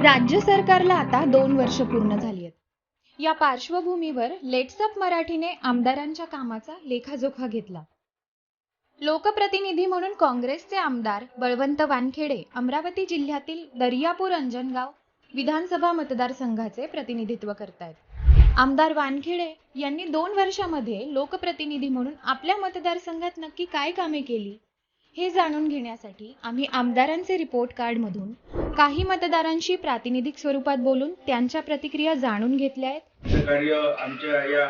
राज्य सरकारला आता दोन वर्ष पूर्ण झाली आहेत. या पार्श्वभूमीवर लेट्सअप मराठीने आमदारांच्या कामाचा लेखाजोखा घेतला. लोकप्रतिनिधी म्हणून काँग्रेसचे आमदार बळवंत वानखेडे अमरावती जिल्ह्यातील दर्यापूर अंजनगाव विधानसभा मतदारसंघाचे प्रतिनिधित्व करतायत. आमदार वानखेडे यांनी दोन वर्षामध्ये लोकप्रतिनिधी म्हणून आपल्या मतदारसंघात नक्की काय कामे केली हे जाणून घेण्यासाठी आम्ही आमदारांचे रिपोर्ट कार्डमधून काही मतदारांशी प्रातिनिधिक स्वरूपात बोलून त्यांच्या प्रतिक्रिया जाणून घेतल्या आहेत. हे कार्य आमच्या या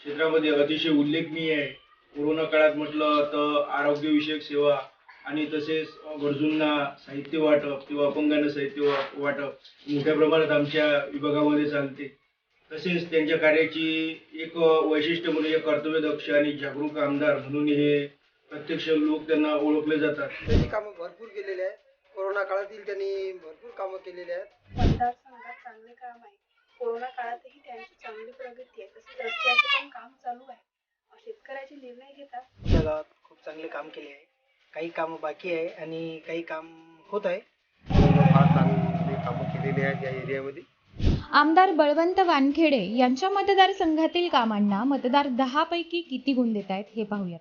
क्षेत्रामध्ये अतिशय उल्लेखनीय आहे. कोरोना काळात म्हटलं तर आरोग्यविषयक सेवा आणि तसेच गरजूंना साहित्य वाटप किंवा अपंगांना साहित्य वाटप मोठ्या प्रमाणात आमच्या विभागामध्ये चालते. तसेच त्यांच्या कार्याची एक वैशिष्ट्य म्हणजे कर्तव्यदक्ष आणि जागरूक आमदार म्हणून हे प्रत्यक्ष लोक त्यांना ओळखले जातात. त्यांनी कामं भरपूर केलेली आहेत. कोरोना काळातील त्यांनी भरपूर कामं केलेली आहेत. मतदारसंघात चांगले काम आहे. कोरोना काळातही त्यांची चांगली प्रगती आहे. तसेच रस्त्याचे पण काम चालू आहे. शेतकऱ्याचे निर्णय घेतात. आमच्या गावात खूप चांगले काम केले आहे. काही कामं बाकी आहे आणि काही काम होत आहे. फार चांगली कामं केलेली आहेत या एरियामध्ये. आमदार बळवंत वानखेडे यांच्या मतदारसंघातील कामांना मतदार दहा पैकी किती गुण देत आहेत हे पाहूयात.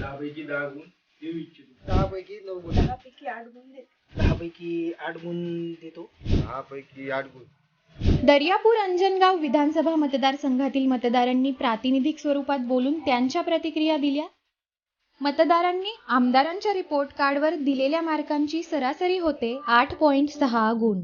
दहापैकी दहा गुण. देऊ इच्छितो दहापैकी नऊ गुण दहापैकी आठ गुण देते दहापैकी आठ गुण देतो. दहापैकी आठ गुण. दर्यापूर अंजनगाव विधानसभा मतदारसंघातील मतदारांनी प्रातिनिधिक स्वरूपात बोलून त्यांच्या प्रतिक्रिया दिल्या. मतदारांनी आमदारांच्या रिपोर्ट कार्डवर दिलेल्या मार्कांची सरासरी होते आठ पॉईंट सहा गुण.